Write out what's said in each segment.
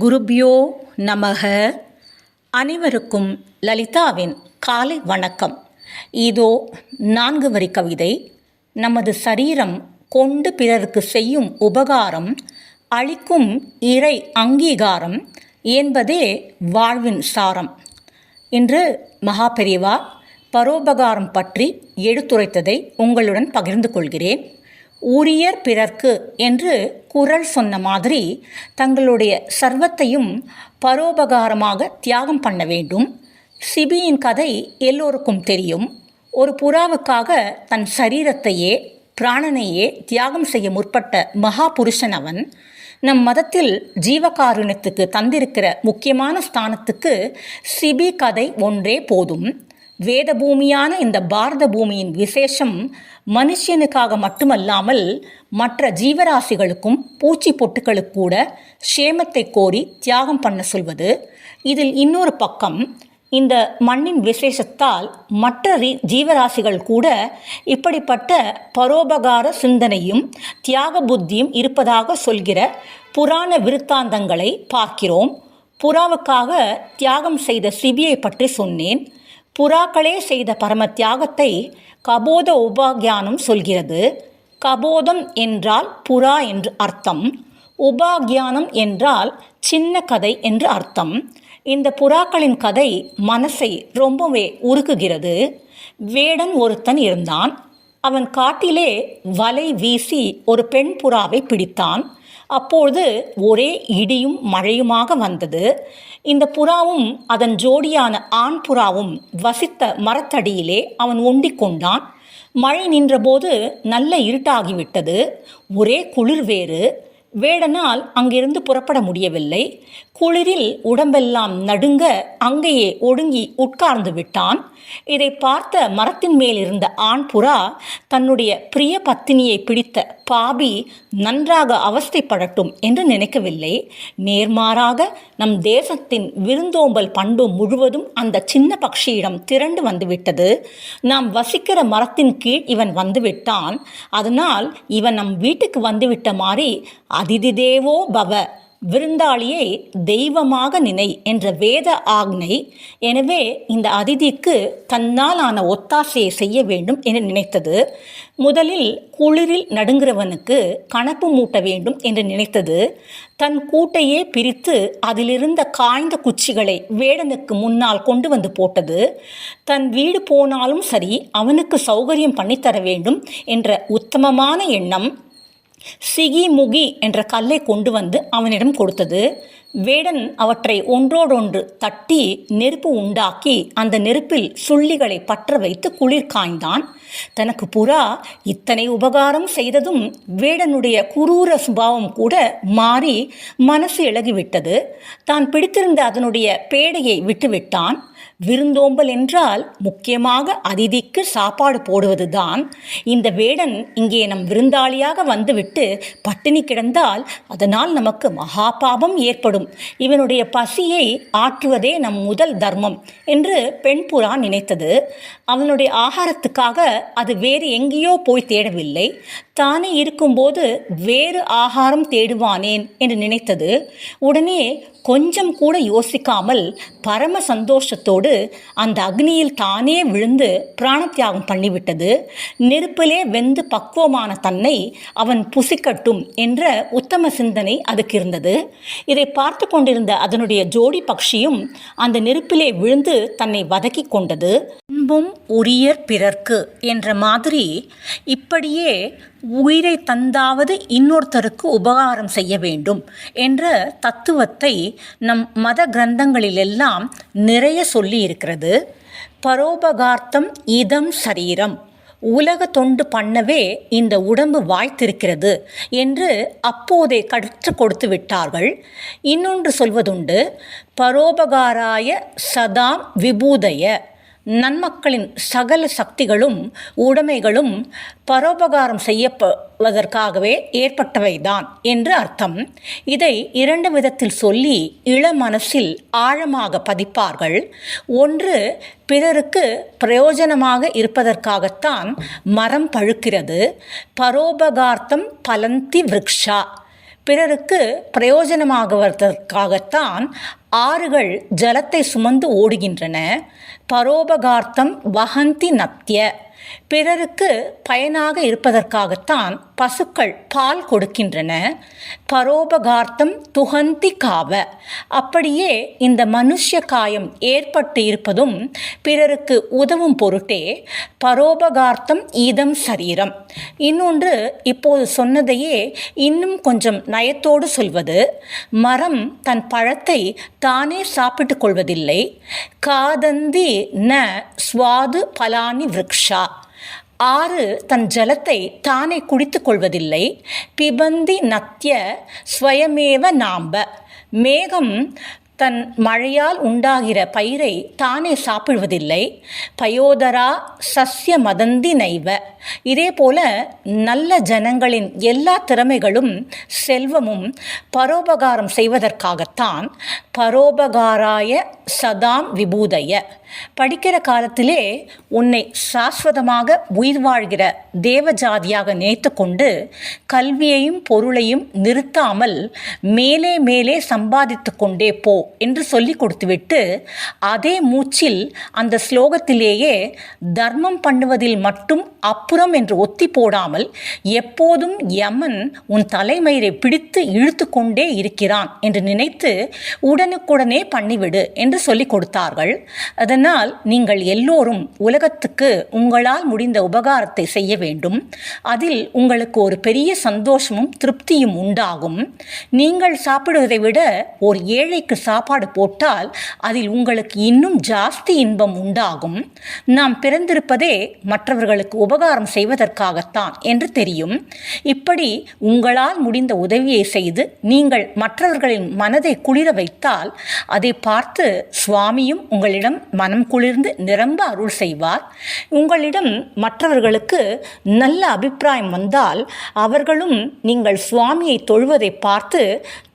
குருப்யோ நமக. அனைவருக்கும் லலிதாவின் காலை வணக்கம். இதோ நான்கு வரி கவிதை. நமது சரீரம் கொண்டு பிறருக்கு செய்யும் உபகாரம் அளிக்கும் இறை அங்கீகாரம் என்பதே வாழ்வின் சாரம். இன்று மகாபெரிவா பரோபகாரம் பற்றி எடுத்துரைத்ததை உங்களுடன் பகிர்ந்து கொள்கிறேன். ஊரியர் பிறர்க்கு என்று குரல் சொன்ன மாதிரி தங்களுடைய சர்வத்தையும் பரோபகாரமாக தியாகம் பண்ண வேண்டும். சிபியின் கதை எல்லோருக்கும் தெரியும். ஒரு புறாவுக்காக தன் சரீரத்தையே பிராணனையே தியாகம் செய்ய முற்பட்ட மகா புருஷன் அவன் நம் மதத்தில் ஜீவகாருண்யத்துக்கு தந்திருக்கிற முக்கியமான ஸ்தானத்துக்கு சிபி கதை ஒன்றே போதும். வேத பூமியான இந்த பாரத பூமியின் விசேஷம் மனுஷனுக்காக மட்டுமல்லாமல் மற்ற ஜீவராசிகளுக்கும் பூச்சி பொட்டுகளுக்கு கூட சேமத்தை கோரி தியாகம் பண்ண சொல்வது. இதில் இன்னொரு பக்கம் இந்த மண்ணின் விசேஷத்தால் மற்ற ரீ- ஜீவராசிகள் கூட இப்படிப்பட்ட பரோபகார சிந்தனையும் தியாக புத்தியும் இருப்பதாக சொல்கிற புராண விருத்தாந்தங்களை பார்க்கிறோம். புறாவுக்காக தியாகம் செய்த சிபியை பற்றி சொன்னேன். புறாக்களே செய்த பரம தியாகத்தை கபோத உபாக்யானம் சொல்கிறது. கபோதம் என்றால் புறா என்று அர்த்தம். உபாக்யானம் என்றால் சின்ன கதை என்று அர்த்தம். இந்த புறாக்களின் கதை மனசை ரொம்பவே உருக்குகிறது. வேடன் ஒருத்தன் இருந்தான். அவன் காட்டிலே வலை வீசி ஒரு பெண் புறாவை பிடித்தான். அப்பொழுது ஒரே இடியும் மழையுமாக வந்தது. இந்த புறாவும் அதன் ஜோடியான ஆண் புறாவும் வசித்த மரத்தடியிலே அவன் ஒண்டிக் கொண்டான். மழை நின்றபோது நல்ல இருட்டாகிவிட்டது. ஒரே குளிர் வேறு வேடனால் அங்கிருந்து புறப்பட முடியவில்லை. குளிரில் உடம்பெல்லாம் நடுங்க அங்கேயே ஒடுங்கி உட்கார்ந்து விட்டான். இதை பார்த்த மரத்தின் மேல் இருந்த ஆண் புறா தன்னுடைய பிரிய பத்தினியை பிடித்த பாபி நன்றாக அவஸ்தைப்படட்டும் என்று நினைக்கவில்லை. நேர்மாறாக நம் தேசத்தின் விருந்தோம்பல் பண்பு முழுவதும் அந்த சின்ன பக்ஷியிடம் திரண்டு வந்துவிட்டது. நாம் வசிக்கிற மரத்தின் கீழ் இவன் வந்துவிட்டான். அதனால் இவன் நம் வீட்டுக்கு வந்துவிட்ட மாதிரி அதிதி தேவோ பவ. விருந்தாளியை தெய்வமாக நினை என்ற வேத ஆக்னை. எனவே இந்த அதிதிக்கு தன்னால் ஆன ஒத்தாசையை செய்ய வேண்டும் என்று நினைத்தது. முதலில் குளிரில் நடுங்கிறவனுக்கு கணப்பு மூட்ட வேண்டும் என்று நினைத்தது. தன் கூட்டையே பிரித்து அதிலிருந்த காய்ந்த குச்சிகளை வேடனுக்கு முன்னால் கொண்டு வந்து போட்டது. தன் வீடு போனாலும் சரி அவனுக்கு சௌகரியம் பண்ணித்தர வேண்டும் என்ற உத்தமமான எண்ணம் சிகி முகி என்ற கல்லை கொண்டு வந்து அவனிடம் கொடுத்தது. வேடன் அவற்றை ஒன்றோடொன்று தட்டி நெருப்பு உண்டாக்கி அந்த நெருப்பில் சுள்ளிகளை பற்ற வைத்து குளிர் காய்ந்தான். தனக்கு புறா இத்தனை உபகாரம் செய்ததும் வேடனுடைய குரூர சுபாவம் கூட மாறி மனசு இழகிவிட்டது. தான் பிடித்திருந்த அதனுடைய பேடையை விட்டுவிட்டான். விருந்தோம்பல் என்றால் முக்கியமாக அதிதிக்கு சாப்பாடு போடுவதுதான். இந்த வேடன் இங்கே நம் விருந்தாளியாக வந்துவிட்டு பட்டினி கிடந்தால் அதனால் நமக்கு மகா பாபம் ஏற்படும். இவனுடைய பசியை ஆற்றுவதே நம் முதல் தர்மம் என்று பெண் புறா நினைத்தது. அவனுடைய ஆகாரத்துக்காக அது வேறு எங்கேயோ போய் தேடவில்லை. தானே இருக்கும்போது வேறு ஆகாரம் தேடுவானேன் என்று நினைத்தது. உடனே கொஞ்சம் கூட யோசிக்காமல் பரம சந்தோஷத்தோடு அந்த அக்னியில் தானே விழுந்து பிராணத்தியாகம் பண்ணிவிட்டது. நெருப்பிலே வெந்து பக்குவமான தன்னை அவன் புசிக்கட்டும் என்ற உத்தம சிந்தனை அதுக்கு இருந்தது. இதை பார்த்து கொண்டிருந்த அதனுடைய ஜோடி பக்ஷியும் அந்த நெருப்பிலே விழுந்து தன்னை வதக்கி கொண்டது. அன்பும் உரியர் பிறர்க்கு என்ற மாதிரி இப்படியே உயிரை தந்தாவது இன்னொருத்தருக்கு உபகாரம் செய்ய வேண்டும் என்ற தத்துவத்தை நம் மத கிரந்தங்களிலெல்லாம் நிறைய சொல்லி இருக்கிறது பரோபகார்த்தம் இதம் சரீரம். உலக தொண்டு பண்ணவே இந்த உடம்பு வாய்த்திருக்கிறது என்று அப்போதே கற்றுக் கொடுத்து விட்டார்கள். இன்னொன்று சொல்வதுண்டு பரோபகாராய சதாம் விபூதய. நன்மக்களின் சகல சக்திகளும் உடைமைகளும் பரோபகாரம் செய்யப்படுவதற்காகவே ஏற்பட்டவைதான் என்று அர்த்தம். இதை இரண்டு விதத்தில் சொல்லி இள மனசில் ஆழமாக பதிப்பார்கள். ஒன்று பிறருக்கு பிரயோஜனமாக இருப்பதற்காகத்தான் மரம் பழுக்கிறது. பரோபகார்த்தம் பலந்தி விருக்ஷா. பிறருக்கு பிரயோஜனமாகுவதற்காகத்தான் ஆறுகள் ஜலத்தை சுமந்து ஓடுகின்றன. பரோபகார்த்தம் வகந்தி நத்திய பிறருக்கு பயனாக இருப்பதற்காகத்தான் பசுக்கள் பால் கொடுக்கின்றன. பரோபகார்த்தம் துகந்தி காவ. அப்படியே இந்த மனுஷ்ய காயம் ஏற்பட்டு இருப்பதும் பிறருக்கு உதவும் பொருட்டே பரோபகார்த்தம் ஈதம் சரீரம். இன்னொன்று இப்போது சொன்னதையே இன்னும் கொஞ்சம் நயத்தோடு சொல்வது மரம் தன் பழத்தை தானே சாப்பிட்டுக் கொள்வதில்லை. காதந்தி ந சுவாது பலானி விரக்ஷா. ஆறு தன் ஜலத்தை தானே குடித்துக் கொள்வதில்லை. பிபந்தி நத்திய ஸ்வயமேவ நாம்ப. மேகம் தன் மழையால் உண்டாகிற பயிரை தானே சாப்பிடுவதில்லை. பயோதரா சஸ்ய மதந்தி நைவ. இதே போல நல்ல ஜனங்களின் எல்லா திறமைகளும் செல்வமும் பரோபகாரம் செய்வதற்காகத்தான் பரோபகாராய சதாம் விபூதய. படிக்கிற காலத்திலே உன்னை சாஸ்வதமாக உயிர் வாழ்கிற தேவஜாதியாக நினைத்து கொண்டு கல்வியையும் பொருளையும் நிறுத்தாமல் மேலே மேலே சம்பாதித்து கொண்டே போ என்று சொல்லி கொடுத்துவிட்டு அதே மூச்சில் அந்த ஸ்லோகத்திலேயே தர்மம் பண்ணுவதில் மட்டும் அப்புறம் என்று ஒத்தி போடாமல் எப்போதும் யமன் உன் தலைமயிரை பிடித்து இழுத்து கொண்டே இருக்கிறான் என்று நினைத்து உடனுக்குடனே பண்ணிவிடு என்று சொல்லிக் கொடுத்தார்கள். அதன் அதனால் நீங்கள் எல்லோரும் உலகத்துக்கு உங்களால் முடிந்த உபகாரத்தை செய்ய வேண்டும். அதில் உங்களுக்கு ஒரு பெரிய சந்தோஷமும் திருப்தியும் உண்டாகும். நீங்கள் சாப்பிடுவதை விட ஒரு ஏழைக்கு சாப்பாடு போட்டால் அதில் உங்களுக்கு இன்னும் ஜாஸ்தி இன்பம் உண்டாகும். நாம் பிறந்திருப்பதே மற்றவர்களுக்கு உபகாரம் செய்வதற்காகத்தான் என்று தெரியும். இப்படி உங்களால் முடிந்த உதவியை செய்து நீங்கள் மற்றவர்களின் மனதை குளிர வைத்தால் அதை பார்த்து சுவாமியும் உங்களிடம் மனம் குளிர்ந்து நிரம்ப அருள் செய்வார். உங்களிடம் மற்றவர்களுக்கு நல்ல அபிப்பிராயம் வந்தால் அவர்களும் நீங்கள் சுவாமியை தொழுவதை பார்த்து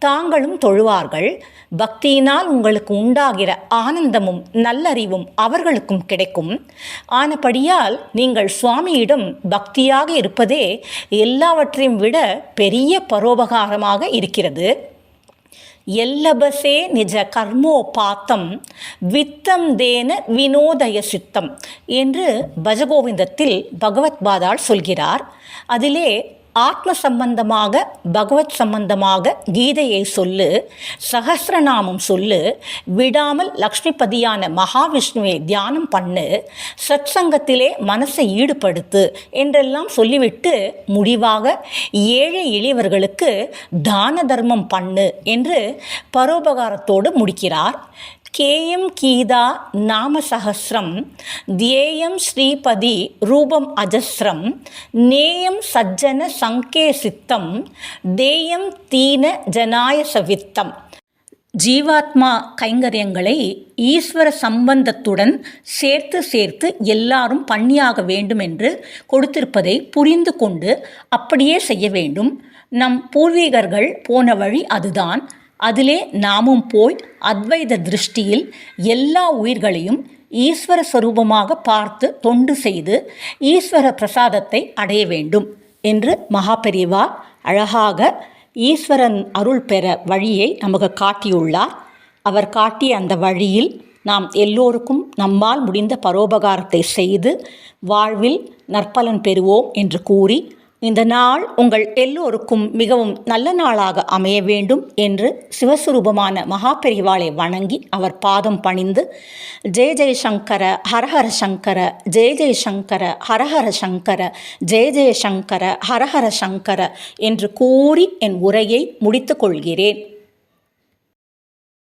தாங்களும் தொழுவார்கள். பக்தியினால் உங்களுக்கு உண்டாகிற ஆனந்தமும் நல்லறிவும் அவர்களுக்கும் கிடைக்கும். ஆனபடியால் நீங்கள் சுவாமியிடம் பக்தியாக இருப்பதே எல்லாவற்றையும் விட பெரிய பரோபகாரமாக இருக்கிறது. எல்லபசே நிஜ கர்மோபாத்தம் வித்தம் தேன வினோதய சித்தம் என்று பஜகோவிந்தத்தில் பகவத்பாதாள் சொல்கிறார். அதிலே ஆத்ம சம்பந்தமாக பகவத் சம்பந்தமாக கீதையை சொல்லு சகசிரநாமம் சொல்லு விடாமல் லக்ஷ்மிபதியான மகாவிஷ்ணுவை தியானம் பண்ணு சத்சங்கத்திலே மனசை ஈடுபடுத்து என்றெல்லாம் சொல்லிவிட்டு முடிவாக ஏழை எளியவர்களுக்கு தான தர்மம் பண்ணு என்று பரோபகாரத்தோடு முடிக்கிறார். கேயம் கீதா நாம சகசிரம் தியேயம் ஸ்ரீபதி ரூபம் அஜஸ்ரம் நேயம் சஜ்ஜன சங்கே சித்தம் தேயம் தீன ஜனாய சவித்தம். ஜீவாத்மா கைங்கரியங்களை ஈஸ்வர சம்பந்தத்துடன் சேர்த்து சேர்த்து எல்லாரும் பண்ணியாக வேண்டும் என்று கொடுத்திருப்பதை புரிந்து கொண்டு அப்படியே செய்ய வேண்டும். நம் பூர்வீகர்கள் போன வழி அதுதான். அதிலே நாமும் போய் அத்வைத திருஷ்டியில் எல்லா உயிர்களையும் ஈஸ்வர ஸ்வரூபமாக பார்த்து தொண்டு செய்து ஈஸ்வர பிரசாதத்தை அடைய வேண்டும் என்று மகாபெரிவா அழகாக ஈஸ்வரன் அருள் பெற வழியை நமக்கு காட்டியுள்ளார். அவர் காட்டிய அந்த வழியில் நாம் எல்லோருக்கும் நம்மால் முடிந்த பரோபகாரத்தை செய்து வாழ்வில் நற்பலன் பெறுவோம் என்று கூறி இந்த நாள் உங்கள் எல்லோருக்கும் மிகவும் நல்ல நாளாக அமைய வேண்டும் என்று சிவஸ்வரூபமான மகாபெரிவாளை வணங்கி அவர் பாதம் பணிந்து ஜெய ஜெயசங்கர ஹரஹர சங்கர ஜெய ஜெயசங்கர ஹரஹர சங்கர ஜெய ஜெயசங்கர ஹரஹர சங்கர என்று கூறி என் உரையை முடித்துக்கொள்கிறேன்